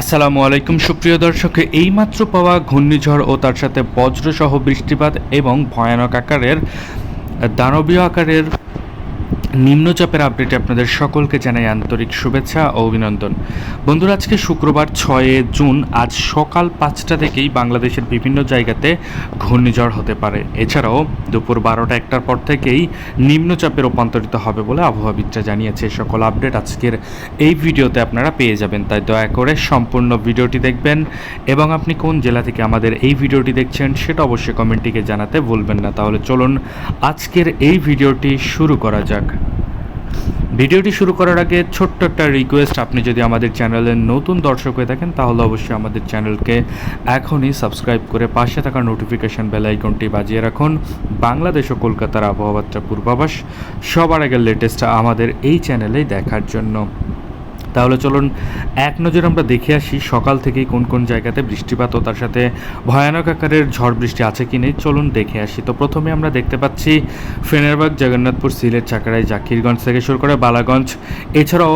আসসালামু আলাইকুম, সুপ্রিয় দর্শক, এইমাত্র পাওয়া ঘূর্ণিঝড় ও তার সাথে বজ্রসহ বৃষ্টিপাত এবং ভয়ানক আকারের, দানবীয় আকারের নিম্নচাপের আপডেটে আপনাদের সকলকে জানাই আন্তরিক শুভেচ্ছা ও অভিনন্দন। বন্ধুরা, আজকে শুক্রবার ছয়ে জুন, আজ সকাল পাঁচটা থেকেই বাংলাদেশের বিভিন্ন জায়গাতে ঘূর্ণিঝড় হতে পারে। এছাড়াও দুপুর বারোটা একটার পর থেকেই নিম্নচাপে রূপান্তরিত হবে বলে আবহাওয়াবিদরা জানিয়েছে। সকল আপডেট আজকের এই ভিডিওতে আপনারা পেয়ে যাবেন। তাই দয়া করে সম্পূর্ণ ভিডিওটি দেখবেন এবং আপনি কোন জেলা থেকে আমাদের এই ভিডিওটি দেখছেন সেটা অবশ্যই কমেন্টটিকে জানাতে ভুলবেন না। তাহলে চলুন আজকের এই ভিডিওটি শুরু করা যাক। ভিডিওটি শুরু করার আগে ছোট্ট একটা রিকোয়েস্ট আপনি যদি আমাদের চ্যানেলের নতুন দর্শক হয়ে থাকেন, তাহলে অবশ্যই আমাদের চ্যানেলকে এখনই সাবস্ক্রাইব করে পাশে থাকা নোটিফিকেশন বেল আইকনটি বাজিয়ে রাখুন। বাংলাদেশ ও কলকাতার আবহাওয়াবার্তা পূর্বাভাস, সবার আগে লেটেস্ট আমাদের এই চ্যানেলেই দেখার জন্য। তাহলে চলুন এক নজর আমরা দেখে আসি সকাল থেকেই কোন কোন জায়গাতে বৃষ্টিপাত ও তার সাথে ভয়ানক আকারের ঝড় বৃষ্টি আছে কি নেই, চলুন দেখে আসি। তো প্রথমে আমরা দেখতে পাচ্ছি ফেনারবাগ, জগন্নাথপুর, সিলেট চাকরাই জাকিরগঞ্জ থেকে শুরু করে বালাগঞ্জ। এছাড়াও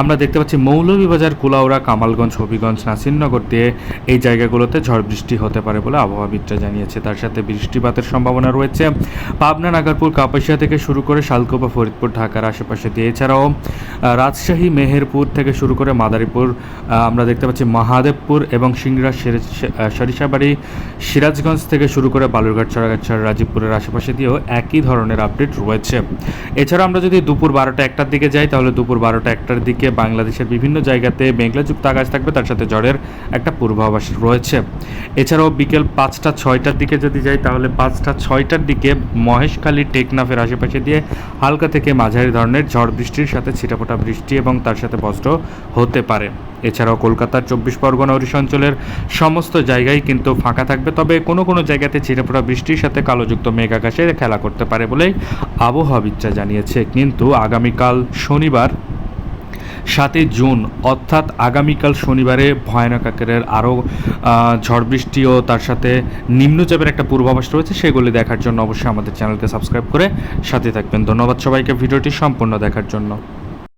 আমরা দেখতে পাচ্ছি মৌলভীবাজার, কুলাউড়া, কামালগঞ্জ, হবিগঞ্জ, নাসিরনগর দিয়ে এই জায়গাগুলোতে ঝড় বৃষ্টি হতে পারে বলে আবহাওয়াবিদরা জানিয়েছে। তার সাথে বৃষ্টিপাতের সম্ভাবনা রয়েছে। পাবনা, নাগারপুর, কাপাসিয়া থেকে শুরু করে শালকোপা, ফরিদপুর, ঢাকার আশেপাশে দিয়ে এছাড়াও রাজশাহী, মেহেরপুর থেকে শুরু করে মাদারীপুর আমরা দেখতে পাচ্ছি মহাদেবপুর এবং সিংড়া সরিষাবাড়ি, সিরাজগঞ্জ থেকে শুরু করে বালুরঘাট চড়াগাছড়া রাজীবপুরের আশেপাশে দিয়েও একই ধরনের আপডেট রয়েছে। এছাড়া আমরা যদি দুপুর বারোটা একটার দিকে যাই, তাহলে দুপুর বারোটা একটার দিকে বাংলাদেশের বিভিন্ন জায়গাতে মেঘলাযুক্ত আকাশ থাকবে, তার সাথে ঝড়ের একটা পূর্বাভাস রয়েছে। এছাড়াও বিকেল পাঁচটা ছয়টার দিকে যদি যাই, তাহলে পাঁচটা ছয়টার দিকে মহেশখালী, টেকনাফের আশেপাশে দিয়ে হালকা থেকে মাঝারি ধরনের ঝড় বৃষ্টির সাথে ছিটাফোটা বৃষ্টি এবং তার সাথে বজ্র হতে পারে। এছাড়াও কলকাতার চব্বিশ পরগনা ওড়িশা অঞ্চলের সমস্ত জায়গায় কিন্তু ফাঁকা থাকবে, তবে কোনো কোনো জায়গাতে ছিটেফোঁটা বৃষ্টির সাথে কালোযুক্ত মেঘ আকাশে খেলা করতে পারে বলেই আবহাওয়াবিদরা জানিয়েছে। কিন্তু আগামীকাল শনিবার, সাতই জুন, অর্থাৎ আগামীকাল শনিবারে ভয়ানক আকারের আরও ঝড় বৃষ্টি ও তার সাথে নিম্নচাপের একটা পূর্বাভাস রয়েছে, সেগুলি দেখার জন্য অবশ্যই আমাদের চ্যানেলকে সাবস্ক্রাইব করে সাথে থাকবেন। ধন্যবাদ সবাইকে, ভিডিওটি সম্পূর্ণ দেখার জন্য।